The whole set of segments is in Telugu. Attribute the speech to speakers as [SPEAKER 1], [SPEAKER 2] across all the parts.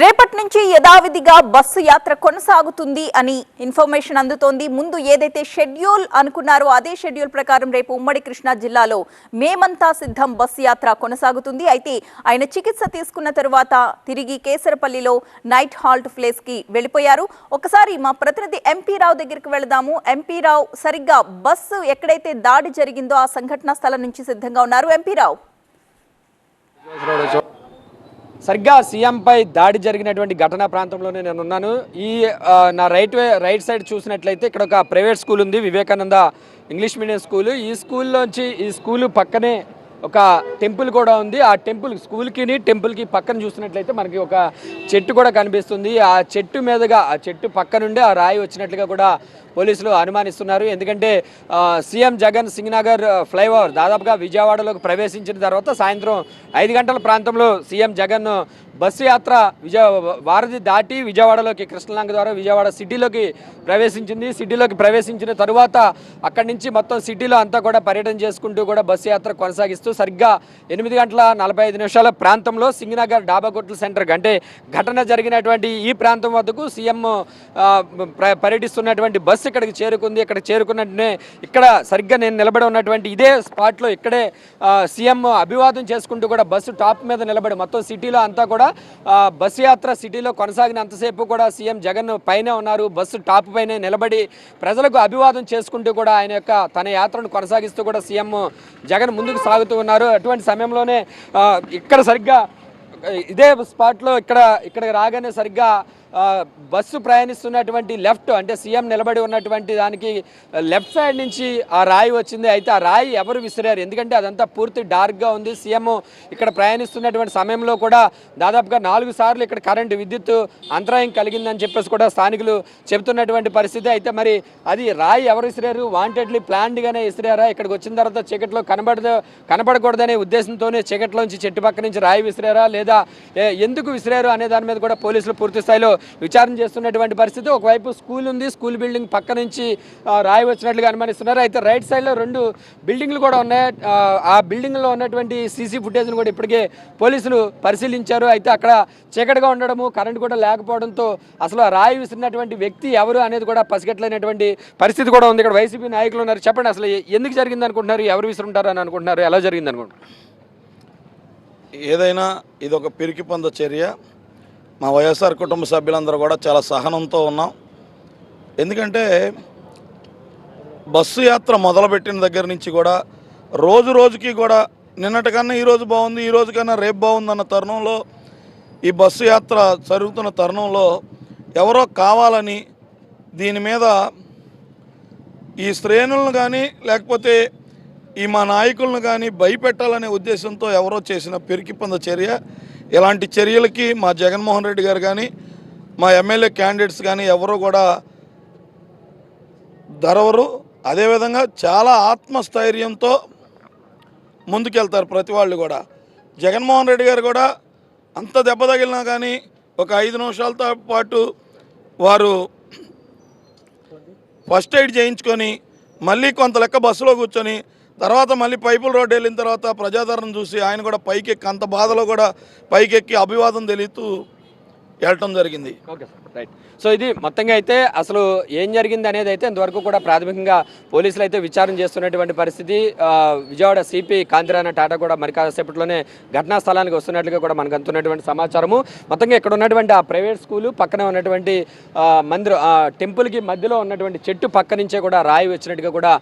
[SPEAKER 1] రేపటి నుంచి యథావిధిగా బస్సు యాత్ర కొనసాగుతుంది అని ఇన్ఫర్మేషన్ అందుతోంది. ముందు ఏదైతే షెడ్యూల్ అనుకున్నారో అదే షెడ్యూల్ ప్రకారం రేపు ఉమ్మడి కృష్ణా జిల్లాలో మేమంతా సిద్ధం బస్సు యాత్ర కొనసాగుతుంది. అయితే ఆయన చికిత్స తీసుకున్న తరువాత తిరిగి కేసరపల్లిలో నైట్ హాల్ట్ ప్లేస్కి వెళ్ళిపోయారు. ఒకసారి మా ప్రతినిధి ఎంపీ రావు దగ్గరికి వెళదాము. ఎంపీ రావు సరిగ్గా బస్సు ఎక్కడైతే దాడి జరిగిందో ఆ సంఘటనా స్థలం నుంచి సిద్ధంగా ఉన్నారు. ఎంపీ రావు.
[SPEAKER 2] సరిగ్గా సీఎంపై దాడి జరిగినటువంటి ఘటనా ప్రాంతంలోనే నేను ఉన్నాను ఈ నా రైట్ వే రైట్ సైడ్ చూసినట్లయితే ఇక్కడ ఒక ప్రైవేట్ స్కూల్ ఉంది వివేకానంద ఇంగ్లీష్ మీడియం స్కూల్. ఈ స్కూల్లోంచి ఈ స్కూల్ పక్కనే ఒక టెంపుల్ కూడా ఉంది. ఆ టెంపుల్ స్కూల్కి టెంపుల్కి పక్కన చూసినట్లయితే మనకి ఒక చెట్టు కూడా కనిపిస్తుంది. ఆ చెట్టు మీదుగా ఆ చెట్టు పక్క నుండి ఆ రాయి వచ్చినట్లుగా కూడా పోలీసులు అనుమానిస్తున్నారు. ఎందుకంటే సీఎం జగన్ సింగ్నగర్ ఫ్లైఓవర్ దాదాపుగా విజయవాడలోకి ప్రవేశించిన తర్వాత సాయంత్రం ఐదు గంటల ప్రాంతంలో సీఎం జగన్ బస్సు యాత్ర విజయ వారధి దాటి విజయవాడలోకి కృష్ణలంక ద్వారా విజయవాడ సిటీలోకి ప్రవేశించింది. సిటీలోకి ప్రవేశించిన తరువాత అక్కడి నుంచి మొత్తం సిటీలో అంతా కూడా పర్యటన చేసుకుంటూ కూడా బస్సు యాత్ర కొనసాగిస్తూ సరిగ్గా ఎనిమిది గంటల నలభై ఐదు నిమిషాల ప్రాంతంలో సింగనగర్ కోట్ల సెంటర్ అంటే ఘటన జరిగినటువంటి ఈ ప్రాంతం వద్దకు సీఎం పర్యటిస్తున్నటువంటి బస్సు ఇక్కడికి చేరుకుంది. ఇక్కడ చేరుకున్నట్టునే ఇక్కడ సరిగ్గా నేను నిలబడి ఉన్నటువంటి ఇదే స్పాట్లో ఇక్కడే సీఎం అభివాదం చేసుకుంటూ కూడా బస్సు టాప్ మీద నిలబడి మొత్తం సిటీలో అంతా కూడా బస్సు యాత్ర సిటీలో కొనసాగినంతసేపు కూడా సీఎం జగన్ పైనే ఉన్నారు. బస్సు టాప్ పైనే నిలబడి ప్రజలకు అభివాదం చేసుకుంటూ కూడా ఆయన యొక్క తన యాత్రను కొనసాగిస్తూ కూడా సీఎం జగన్ ముందుకు సాగుతూ ఉన్నారు. అటువంటి సమయంలోనే ఇక్కడ సరిగ్గా ఇదే స్పాట్లో ఇక్కడ ఇక్కడ రాగానే సరిగ్గా బస్సు ప్రయాణిస్తున్నటువంటి లెఫ్ట్ అంటే సీఎం నిలబడి ఉన్నటువంటి దానికి లెఫ్ట్ సైడ్ నుంచి ఆ రాయి వచ్చింది. అయితే ఆ రాయి ఎవరు విసిరారు? ఎందుకంటే అదంతా పూర్తి డార్క్గా ఉంది. సీఎం ఇక్కడ ప్రయాణిస్తున్నటువంటి సమయంలో కూడా దాదాపుగా నాలుగు సార్లు ఇక్కడ కరెంటు విద్యుత్ అంతరాయం కలిగిందని చెప్పేసి కూడా స్థానికులు చెబుతున్నటువంటి పరిస్థితి. అయితే మరి అది రాయి ఎవరు విసిరారు? వాంటెడ్లీ ప్లాన్డ్గానే విసిరారా? ఇక్కడికి వచ్చిన తర్వాత చీకట్లో కనబడదు కనబడకూడదనే ఉద్దేశంతోనే చీకట్లోంచి చెట్టు పక్క నుంచి రాయి విసిరారా? లేదా ఎందుకు విసిరారు? అనే దాని మీద కూడా పోలీసులు పూర్తి స్థాయిలో విచారణ చేస్తున్నటువంటి పరిస్థితి. ఒకవైపు స్కూల్ ఉంది స్కూల్ బిల్డింగ్ పక్క నుంచి రాయి వచ్చినట్లుగా అనుమానిస్తున్నారు. అయితే రైట్ సైడ్లో రెండు బిల్డింగ్లు కూడా ఉన్నాయి. ఆ, బిల్డింగ్లో ఉన్నటువంటి సీసీ ఫుటేజ్ను కూడా ఇప్పటికే పోలీసులు పరిశీలించారు. అయితే అక్కడ చీకటిగా ఉండడము కరెంట్ కూడా లేకపోవడంతో అసలు రాయి విసిరినటువంటి వ్యక్తి ఎవరు అనేది కూడా పసిగట్టలేనటువంటి పరిస్థితి కూడా ఉంది. ఇక్కడ వైసీపీ నాయకులు ఉన్నారు. చెప్పండి అసలు ఎందుకు జరిగింది అనుకుంటున్నారు? ఎవరు విసురుంటారు అని అనుకుంటున్నారు? ఎలా జరిగింది అనుకుంటున్నారు?
[SPEAKER 3] ఏదైనా ఇది ఒక పిరికిపంద చర్య. మా వైఎస్ఆర్ కుటుంబ సభ్యులందరూ కూడా చాలా సహనంతో ఉన్నాం. ఎందుకంటే బస్సు యాత్ర మొదలుపెట్టిన దగ్గర నుంచి కూడా రోజు రోజుకి కూడా నిన్నటికన్నా ఈరోజు బాగుంది ఈ రోజు కన్నా రేపు బాగుందన్న తరుణంలో ఈ బస్సు యాత్ర జరుగుతున్న తరుణంలో ఎవరో కావాలని దీని మీద ఈ శ్రేణులను కానీ లేకపోతే ఈ మా నాయకులను కానీ భయపెట్టాలనే ఉద్దేశంతో ఎవరో చేసిన పెరికి పొంద చర్య ఇలాంటి చర్యలకి మా జగన్మోహన్ రెడ్డి గారు కానీ మా ఎమ్మెల్యే క్యాండిడేట్స్ కానీ ఎవరు కూడా ధరవరు అదేవిధంగా చాలా ఆత్మస్థైర్యంతో ముందుకెళ్తారు ప్రతి వాళ్ళు కూడా. జగన్మోహన్ రెడ్డి గారు కూడా అంత దెబ్బ తగిలినా కానీ ఒక ఐదు నిమిషాలతో పాటు వారు ఫస్ట్ ఎయిడ్ చేయించుకొని మళ్ళీ కొంత లెక్క బస్సులో కూర్చొని తర్వాత మళ్ళీ పైపుల రోడ్డు వెళ్ళిన తర్వాత ప్రజాదరణ చూసి ఆయన కూడా పైకెక్కి అంత బాధలో కూడా పైకెక్కి అభివాదం తెలియతూ వెళ్ళటం జరిగింది.
[SPEAKER 2] Okay sir. రైట్ సో ఇది మొత్తంగా అయితే అసలు ఏం జరిగింది అనేది అయితే ఇంతవరకు కూడా ప్రాథమికంగా పోలీసులు అయితే విచారణ చేస్తున్నటువంటి పరిస్థితి. విజయవాడ సిపి కాంతిరాణ టాటా కూడా మరి కాసేపట్లోనే ఘటనా స్థలానికి వస్తున్నట్లుగా కూడా మనకు అందుతున్నటువంటి సమాచారము. మొత్తంగా ఇక్కడ ఉన్నటువంటి ఆ ప్రైవేట్ స్కూలు పక్కనే ఉన్నటువంటి మందిరం టెంపుల్కి మధ్యలో ఉన్నటువంటి చెట్టు పక్క నుంచే కూడా రాయి వచ్చినట్టుగా కూడా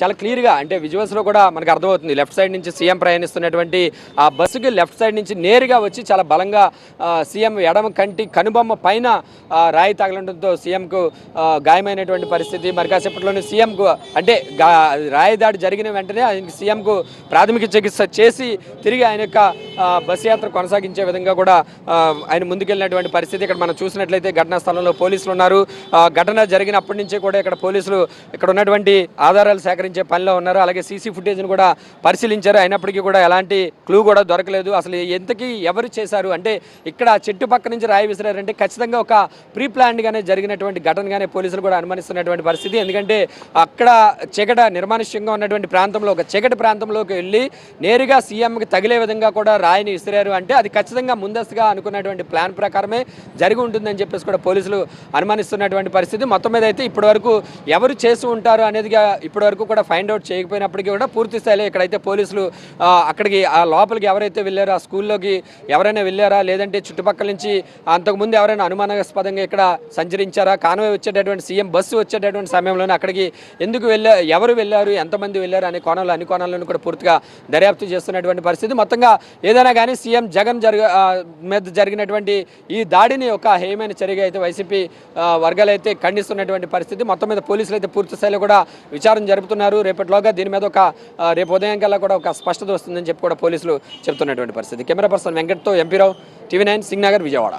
[SPEAKER 2] చాలా క్లియర్గా అంటే విజువల్స్లో కూడా మనకు అర్థమవుతుంది. లెఫ్ట్ సైడ్ నుంచి సీఎం ప్రయాణిస్తున్నటువంటి ఆ బస్సుకి లెఫ్ట్ సైడ్ నుంచి నేరుగా వచ్చి చాలా బలంగా సీఎం ఎడమ కంటి కనుబొమ్మ పైన ఆ, రాయి తగలడంతో సీఎంకు గాయమైనటువంటి పరిస్థితి. మరి కాసేపట్లోనే సీఎంకు అంటే రాయి దాడి జరిగిన వెంటనే ఆయనకి సీఎంకు ప్రాథమిక చికిత్స చేసి తిరిగి ఆయన యొక్క బస్ బస్సు యాత్ర కొనసాగించే విధంగా కూడా ఆయన ముందుకెళ్ళినటువంటి పరిస్థితి. ఇక్కడ మనం చూసినట్లయితే ఘటనా స్థలంలో పోలీసులు ఉన్నారు. ఆ, ఘటన జరిగినప్పటి నుంచే కూడా ఇక్కడ పోలీసులు ఇక్కడ ఉన్నటువంటి ఆధారాలు సేకరించే పనిలో ఉన్నారు. అలాగే సీసీ ఫుటేజ్ను కూడా పరిశీలించారు. అయినప్పటికీ కూడా ఎలాంటి క్లూ కూడా దొరకలేదు. అసలు ఎంతకీ ఎవరు చేశారు? అంటే ఇక్కడ చెట్టు పక్క నుంచి రాయి విసిరారంటే ఖచ్చితంగా ఒక ప్రీ ప్లాన్డ్గానే జరిగినటువంటి ఘటనగానే పోలీసులు కూడా అనుమానిస్తున్నటువంటి పరిస్థితి. ఎందుకంటే అక్కడ చీకట నిర్మానుష్యంగా ఉన్నటువంటి ప్రాంతంలో ఒక చీకటి ప్రాంతంలోకి వెళ్ళి నేరుగా సీఎంకి తగిలే విధంగా కూడా రాయిని విసిరారు అంటే అది ఖచ్చితంగా ముందస్తుగా అనుకున్నటువంటి ప్లాన్ ప్రకారమే జరిగి ఉంటుందని చెప్పేసి కూడా పోలీసులు అనుమానిస్తున్నటువంటి పరిస్థితి. మొత్తం మీద అయితే ఇప్పటివరకు ఎవరు చేసి ఉంటారు అనేదిగా ఇప్పటివరకు కూడా ఫైండ్ అవుట్ చేయకపోయినప్పటికీ కూడా పూర్తి స్థాయిలో ఇక్కడైతే పోలీసులు అక్కడికి ఆ లోపలికి ఎవరైతే వెళ్ళారో ఆ స్కూల్లోకి ఎవరైనా వెళ్ళారా లేదంటే చుట్టుపక్కల నుంచి అంతకుముందు ఎవరైనా అనుమానాస్పదంగా ఇక్కడ సంచరించారా కాన్వాయ్ వచ్చేటటువంటి సీఎం బస్సు వచ్చేటటువంటి సమయంలోనే అక్కడికి ఎందుకు వెళ్ళా ఎవరు వెళ్ళారు ఎంతమంది వెళ్ళారు అనే కోణంలో అన్ని కోణాలను కూడా పూర్తిగా దర్యాప్తు చేస్తున్నటువంటి పరిస్థితి. మొత్తంగా ఏదైనా కానీ సీఎం జగన్ జరగ మీద జరిగినటువంటి ఈ దాడిని ఒక హేయమైన చర్యగా అయితే వైసీపీ వర్గాలు అయితే ఖండిస్తున్నటువంటి పరిస్థితి. మొత్తం మీద పోలీసులు అయితే పూర్తి స్థాయిలో కూడా విచారణ జరుపుతున్నారు. రేపటిలోగా దీని మీద ఒక రేపు ఉదయం కల్లా కూడా ఒక స్పష్టత వస్తుందని చెప్పి కూడా పోలీసులు చెప్తున్నటువంటి పరిస్థితి. కెమెరా పర్సన్ వెంకట్తో ఎంపీరావు టీవీ నైన్ సింగ్నగర్ విజయవాడ.